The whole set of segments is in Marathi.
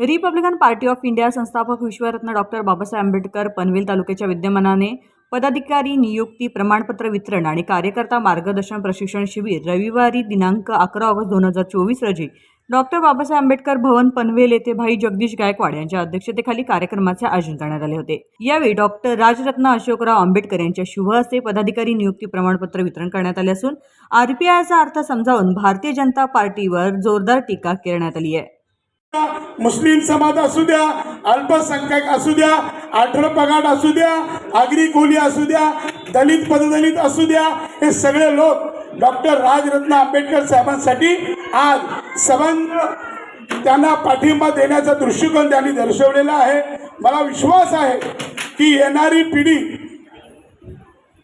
रिपब्लिकन पार्टी ऑफ इंडिया संस्थापक विश्वरत्न डॉक्टर बाबासाहेब आंबेडकर पनवेल तालुक्याच्या विद्यमानाने पदाधिकारी नियुक्ती प्रमाणपत्र वितरण आणि कार्यकर्ता मार्गदर्शन प्रशिक्षण शिबिर रविवारी दिनांक अकरा ऑगस्ट दोन हजार चोवीस रोजी डॉक्टर बाबासाहेब आंबेडकर भवन पनवेल येथे भाई जगदीश गायकवाड यांच्या अध्यक्षतेखाली कार्यक्रमाचे आयोजन करण्यात आले होते. यावेळी डॉक्टर राजरत्न अशोकराव आंबेडकर यांच्या शुभ हस्ते पदाधिकारी नियुक्ती प्रमाणपत्र वितरण करण्यात आले असून आरपीआयचा अर्थ समजावून भारतीय जनता पार्टीवर जोरदार टीका करण्यात आली आहे. मुस्लिम समाज असू द्या अल्पसंख्याक असू द्या आठर पगाट असू द्या आगरी कोली असू द्या दलित पददलित असू द्या हे सगळे लोक डॉक्टर राजरत्न आंबेडकर साहेबांसाठी आज सबंध त्यांना पाठिंबा देण्याचा दृष्टिकोन त्यांनी दर्शवलेला आहे. मला विश्वास आहे की येणारी पिढी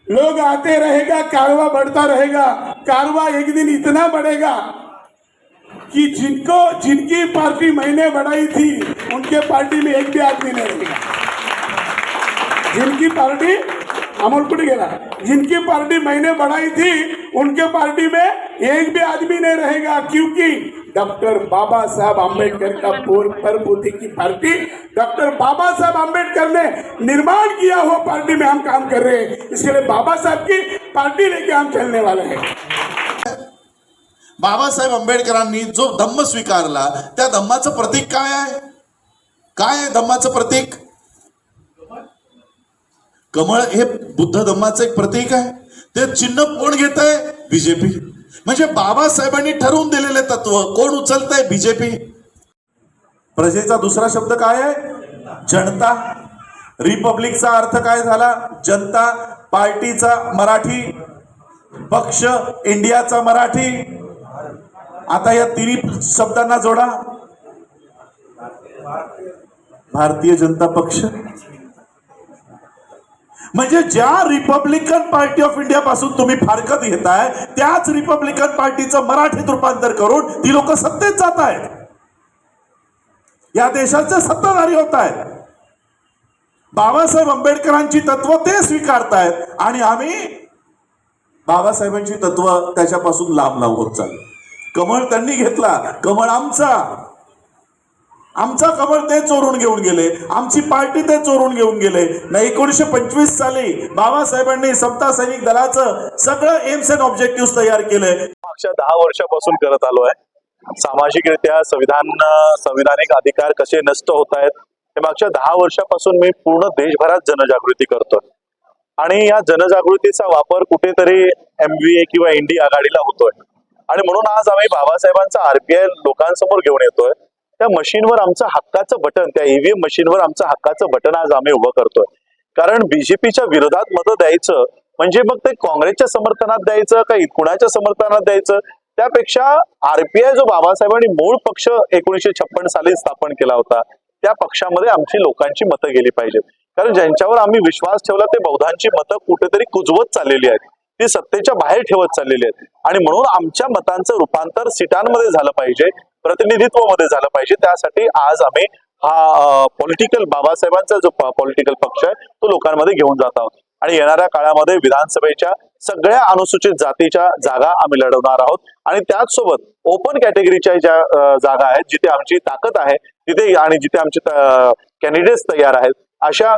लोग आते रहेगा कारवा बढ़ता रहेगा कारवा एक दिन इतना बढ़ेगा कि जिनको, जिनकी पार्टी मैंने बढ़ाई थी, उनके पार्टी में एक भी आदमी नहीं रहेगा जिनकी पार्टी, अमोल कुछ गेला जिनकी पार्टी मैंने बढ़ाई थी, उनके पार्टी में एक भी आदमी नहीं रहेगा, क्योंकि डॉक्टर बाबा साहब आम्बेडकर का पूर्व परमबुद्धि की पार्टी, डॉक्टर बाबा साहब आम्बेडकर ने निर्माण किया हुआ पार्टी में हम काम कर रहे हैं। इसके लिए बाबा साहब की पार्टी लेके हम चलने वाले हैं। बाबासाहेब आंबेडकरांनी जो धम्म स्वीकारला त्या धम्माचं प्रतीक काय आहे? काय आहे धम्माचं प्रतीक? कमळ हे बुद्ध धम्माचं एक प्रतीक आहे. ते चिन्ह कोण घेत आहे बीजेपी. म्हणजे बाबासाहेबांनी ठरवून दिलेले तत्व कोण उचलत आहे बीजेपी. प्रजेचा दुसरा शब्द काय आहे? जनता. रिपब्लिकचा अर्थ काय झाला? जनता पार्टीचा मराठी पक्ष इंडियाचा मराठी. आता या तिन्ही शब्दांना जोडा. भारतीय जनता पक्ष. म्हणजे ज्या रिपब्लिकन पार्टी ऑफ इंडिया पासून तुम्ही फारकत घेताय त्याच रिपब्लिकन पार्टीचं मराठीत रूपांतर करून ती लोक सत्तेत जात आहेत. या देशाचे सत्ताधारी होत आहेत. बाबासाहेब आंबेडकरांची तत्व ते स्वीकारतायत आणि आम्ही बाबासाहेबांची तत्व त्याच्यापासून लांब लांब होत चाललो. कमळ त्यांनी घेतला. कमळ आमचा. आमचा कमळ ते चोरून घेऊन गेले. आमची पार्टी ते चोरून घेऊन गेले. नाही एकोणीशे पंचवीस साली बाबासाहेबांनी समता सैनिक दलाचं सगळं एम्स अँड ऑब्जेक्टिव्ह तयार केलंय मागच्या दहा वर्षापासून करत आलो आहे. सामाजिकरित्या संविधान संविधानिक अधिकार कसे नष्ट होत आहेत हे मागच्या दहा वर्षापासून मी पूर्ण देशभरात जनजागृती करतोय. आणि या जनजागृतीचा वापर कुठेतरी एम किंवा एनडी आघाडीला होतोय. आणि म्हणून आज आम्ही बाबासाहेबांचा आरपीआय लोकांसमोर घेऊन येतोय. त्या मशीनवर आमचं हक्काचं बटन त्या ईव्हीएम मशीनवर आमचं हक्काचं बटन आज आम्ही उभं करतोय. कारण बीजेपीच्या विरोधात मतं द्यायचं म्हणजे मग ते काँग्रेसच्या समर्थनात द्यायचं का कुणाच्या समर्थनात द्यायचं? त्यापेक्षा आरपीआय जो बाबासाहेबांनी मूळ पक्ष एकोणीशे छप्पन साली स्थापन केला होता त्या पक्षामध्ये आमची लोकांची मतं गेली पाहिजेत. कारण ज्यांच्यावर आम्ही विश्वास ठेवला ते बौद्धांची मतं कुठेतरी कुजवत चाललेली आहेत. ती सत्तेच्या बाहेर ठेवत चाललेली आहेत. आणि म्हणून आमच्या मतांचं रूपांतर सीटांमध्ये झालं पाहिजे प्रतिनिधित्वामध्ये झालं पाहिजे. त्यासाठी आज आम्ही हा पॉलिटिकल बाबासाहेबांचा जो पॉलिटिकल पक्ष आहे तो लोकांमध्ये घेऊन जात आहोत. आणि येणाऱ्या काळामध्ये विधानसभेच्या सगळ्या अनुसूचित जातीच्या जागा आम्ही लढवणार आहोत. आणि त्याच सोबत ओपन कॅटेगरीच्या ज्या जागा आहेत जिथे आमची ताकद आहे तिथे आणि जिथे आमचे कॅन्डिडेट्स तयार आहेत अशा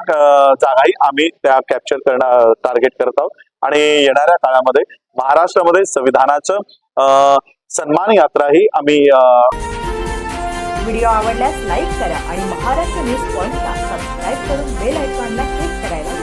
जागाही आम्ही त्या कॅप्चर करणार टार्गेट करत आहोत. आणि येणाऱ्या काळामध्ये महाराष्ट्रामध्ये संविधानाचं सन्मान यात्रा ही आम्ही व्हिडिओ आवडल्यास लाईक करा आणि महाराष्ट्र न्यूज पॉईंटला सबस्क्राईब करून बेल आयकॉनला क्लिक करायला